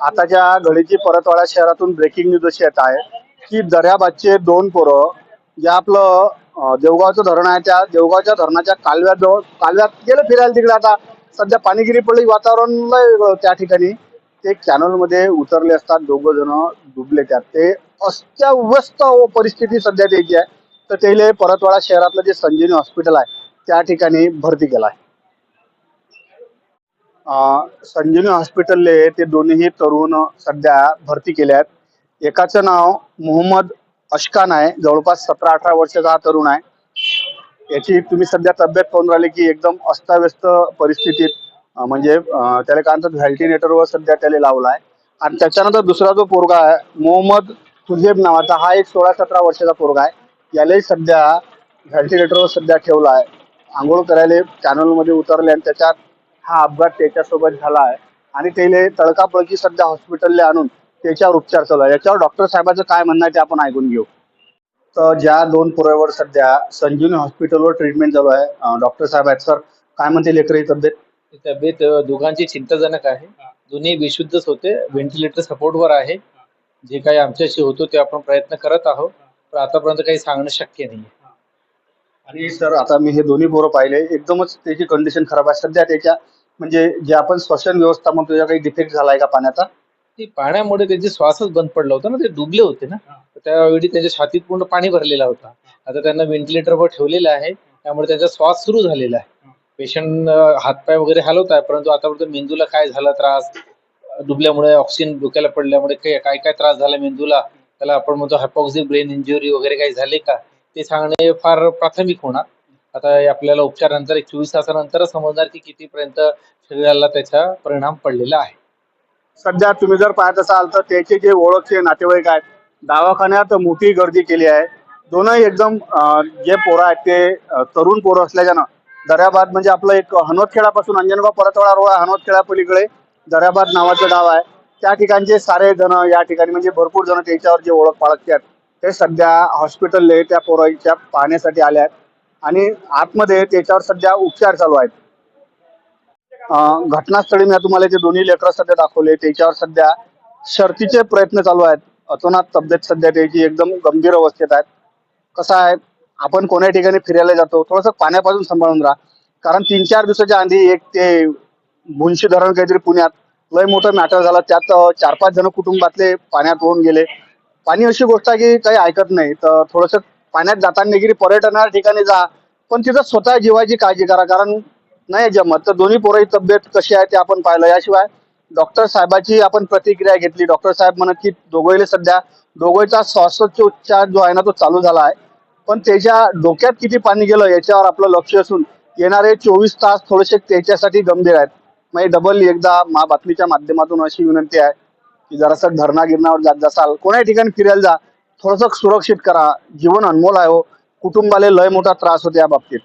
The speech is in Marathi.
आताच्या घडीची परतवाडा शहरातून ब्रेकिंग न्यूज अशी येत आहे की दर्याबादचे दोन पोरं जे आपलं देवगावचं धरण आहे त्या देवगावच्या धरणाच्या कालव्यात जवळ कालव्यात गेलं फिरायला तिकडे आता. सध्या पाणीगिरी पडली वातावरण लय वेगळं त्या ठिकाणी. ते कॅनलमध्ये उतरले असतात दोघं जण डुबले त्यात. ते अस्ताव्यस्त परिस्थिती सध्या त्याची आहे. तर त्याला परतवाडा शहरातलं जे संजीवनी हॉस्पिटल आहे त्या ठिकाणी भरती केलं आहे. संजीवनी हॉस्पिटलले ते दोन्ही तरुण सध्या भरती केले आहेत. एकाचं नाव मोहम्मद अशकान आहे. जवळपास सतरा अठरा वर्षाचा हा तरुण आहे. याची तुम्ही सध्या तब्येत पाहून राहिली की एकदम अस्ताव्यस्त परिस्थितीत म्हणजे त्याला काय म्हणतात व्हॅल्टिनेटरवर सध्या त्याला लावला आहे. आणि त्याच्यानंतर दुसरा जो पोरगा आहे मोहम्मद तुझेब नावाचा हा एक सोळा सतरा वर्षाचा पोरगा आहे. यालाही सध्या व्हॅल्टिनेटरवर सध्या ठेवला आहे. आंघोळ करायला चॅनलमध्ये उतरले आणि त्याच्यात हा अपघात त्याच्यासोबत झाला आहे. आणि त्याला तडकाफडकी सध्या हॉस्पिटलला आणून त्याच्यावर उपचार चालू आहे. याच्यावर डॉक्टर साहेबाचं काय म्हणणं आहे ते आपण ऐकून घेऊ. तर ज्या दोन पोरावर सध्या संजीवनी हॉस्पिटलवर ट्रीटमेंट चालू आहे. डॉक्टर साहेब आहेत सर काय म्हणते लेकराची तब्येत? तब्येत दोघांची चिंताजनक आहे. दोन्ही विशुद्धच होते. व्हेंटिलेटर सपोर्टवर आहे. जे काही आमच्याशी होतो ते आपण प्रयत्न करत आहोत. पण आतापर्यंत काही सांगणं शक्य नाही आणि सर आता मी हे दोन्ही पोरं पाहिले. एकदमच त्याची कंडिशन खराब आहे. सध्या त्याच्या म्हणजे जे आपण श्वसन व्यवस्था म्हणतो त्याचा काही डिफेक्ट झाला आहे का पाण्याचा? ती पाण्यामुळे त्यांचे श्वासच बंद पडला होता ना ते डुबले होते ना. तर त्यावेळी त्यांच्या छातीत पूर्ण पाणी भरलेला होता. आता त्यांना व्हेंटिलेटरवर ठेवलेलं आहे त्यामुळे त्यांचा श्वास सुरू झालेला आहे. पेशंट हातपाय वगैरे हलवत आहे परंतु आतापर्यंत मेंदूला काय झाला त्रास? डुबल्यामुळे ऑक्सिजन डोक्याला पडल्यामुळे काय काय काय त्रास झाला मेंदूला? त्याला आपण म्हणतो हायपॉक्सिक ब्रेन इंजुरी वगैरे काही झाले का? ते सांगणे फार प्राथमिक होणार. आता हे आपल्याला उपचारानंतर एक चोवीस तासानंतरच समजणार की कितीपर्यंत शरीराला त्याचा परिणाम पडलेला आहे. सध्या तुम्ही जर पाहत असाल तर त्याचे जे ओळखचे नातेवाईक आहेत दवाखान्यात मोठी गर्दी केली आहे. दोनही एकदम जे पोरं आहेत ते तरुण पोरं असल्याच्यानं दर्याबाद म्हणजे आपलं एक हनवतखेडापासून अंजनगाव परतवाडा रोड आहे हनवतखेडा पलीकडे दर्याबाद नावाचं गाव आहे. त्या ठिकाणचे सारे जण या ठिकाणी म्हणजे भरपूर जण त्याच्यावर जे ओळख पाळखते आहेत ते सध्या हॉस्पिटलले त्या पोराच्या पाहण्यासाठी आले आहेत. आणि आतमध्ये त्याच्यावर सध्या उपचार चालू आहेत. घटनास्थळी मी तुम्हाला जे दोन्ही लेकरं सध्या दाखवले त्याच्यावर सध्या शर्तीचे प्रयत्न चालू आहेत. अतोनात तब्येत सध्या त्याची एकदम गंभीर अवस्थेत आहेत. कसं आहे आपण कोण्या ठिकाणी फिरायला जातो थोडंसं पाण्यापासून सांभाळून राहा. कारण तीन चार दिवसाच्या आधी एक ते मुंशी धरण काहीतरी पुण्यात लय मोठं मॅटर झालं. त्यात चार पाच जण कुटुंबातले पाण्यात होऊन गेले. पाणी अशी गोष्ट आहे की काही ऐकत नाही तर थोडंसं पाण्यात जाताना गिरी पर्यटना ठिकाणी जा. पण तिथं स्वतः जीवाची काळजी करा. कारण नाही जमत. तर दोन्ही पोराची तब्येत कशी आहे ते आपण पाहिलं. याशिवाय डॉक्टर साहेबाची आपण प्रतिक्रिया घेतली. डॉक्टर साहेब म्हणत की दोघोईले सध्या दोघोईचा श्वासोच्चार जो आहे ना तो चालू झाला आहे. पण त्याच्या डोक्यात किती पाणी गेलं याच्यावर आपलं लक्ष असून येणारे चोवीस तास थोडेसे त्याच्यासाठी गंभीर आहेत. म्हणजे डबल एकदा मा बातमीच्या माध्यमातून अशी विनंती आहे की जरासं धरणा गिरणावर जात जासाल. कोणाही ठिकाणी फिरायला जा. थोडंसं सुरक्षित करा. जीवन अनमोल आहे हो. कुटुंबाला लय मोठा त्रास होतो या बाबतीत.